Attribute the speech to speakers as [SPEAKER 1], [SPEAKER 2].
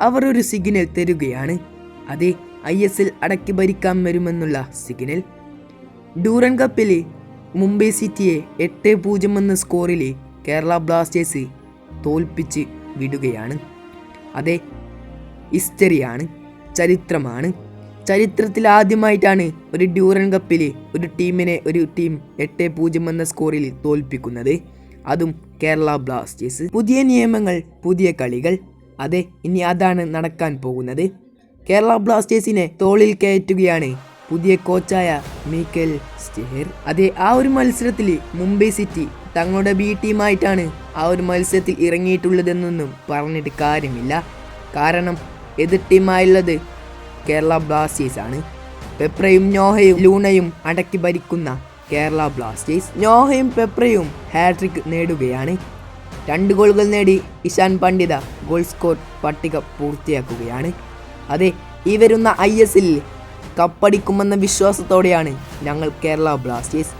[SPEAKER 1] അവർ ഒരു സിഗ്നൽ തരുകയാണ്. അതെ I S L അടക്കി ഭരിക്കാൻ വരുമെന്നുള്ള സിഗ്നൽ. ഡൂറൻ കപ്പിൽ മുംബൈ സിറ്റിയെ എട്ട് പൂജ്യം എന്ന സ്കോറിൽ കേരള ബ്ലാസ്റ്റേഴ്സ് തോൽപ്പിച്ച് വിടുകയാണ്. അതെ ഹിസ്റ്ററിയാണ് ചരിത്രമാണ്. ചരിത്രത്തിൽ ആദ്യമായിട്ടാണ് ഒരു ഡ്യൂറൻ കപ്പിൽ ഒരു ടീമിനെ ഒരു ടീം എട്ട് പൂജ്യം എന്ന സ്കോറിൽ തോൽപ്പിക്കുന്നത്. അതും കേരള ബ്ലാസ്റ്റേഴ്സ്. പുതിയ നിയമങ്ങൾ പുതിയ കളികൾ. അതെ ഇനി അതാണ് നടക്കാൻ പോകുന്നത്. കേരള ബ്ലാസ്റ്റേഴ്സിനെ തോളിൽ കയറ്റുകയാണ് പുതിയ കോച്ചായ മീക്കൽ സ്റ്റെഹർ അതെ ആ ഒരു മത്സരത്തിൽ മുംബൈ സിറ്റി തങ്ങളുടെ ബി ടീമായിട്ടാണ് ആ ഒരു മത്സരത്തിൽ ഇറങ്ങിയിട്ടുള്ളതെന്നൊന്നും പറഞ്ഞിട്ട് കാര്യമില്ല. കാരണം എതിർ ടീമായുള്ളത് കേരള ബ്ലാസ്റ്റേഴ്സ് ആണ്. പെപ്രയും നോഹയും ലൂണയും അടക്കി ഭരിക്കുന്ന കേരള ബ്ലാസ്റ്റേഴ്സ്. നോഹയും പെപ്രയും ഹാട്രിക് നേടുകയാണ്. രണ്ട് ഗോളുകൾ നേടി ഇഷാൻ പണ്ഡിത ഗോൾ സ്കോർ പട്ടിക പൂർത്തിയാക്കുകയാണ്. അതെ ഈ വരുന്ന ഐ എസ് എല്ലിൽ കപ്പടിക്കുമെന്ന വിശ്വാസത്തോടെയാണ് ഞങ്ങൾ കേരള ബ്ലാസ്റ്റേഴ്സ്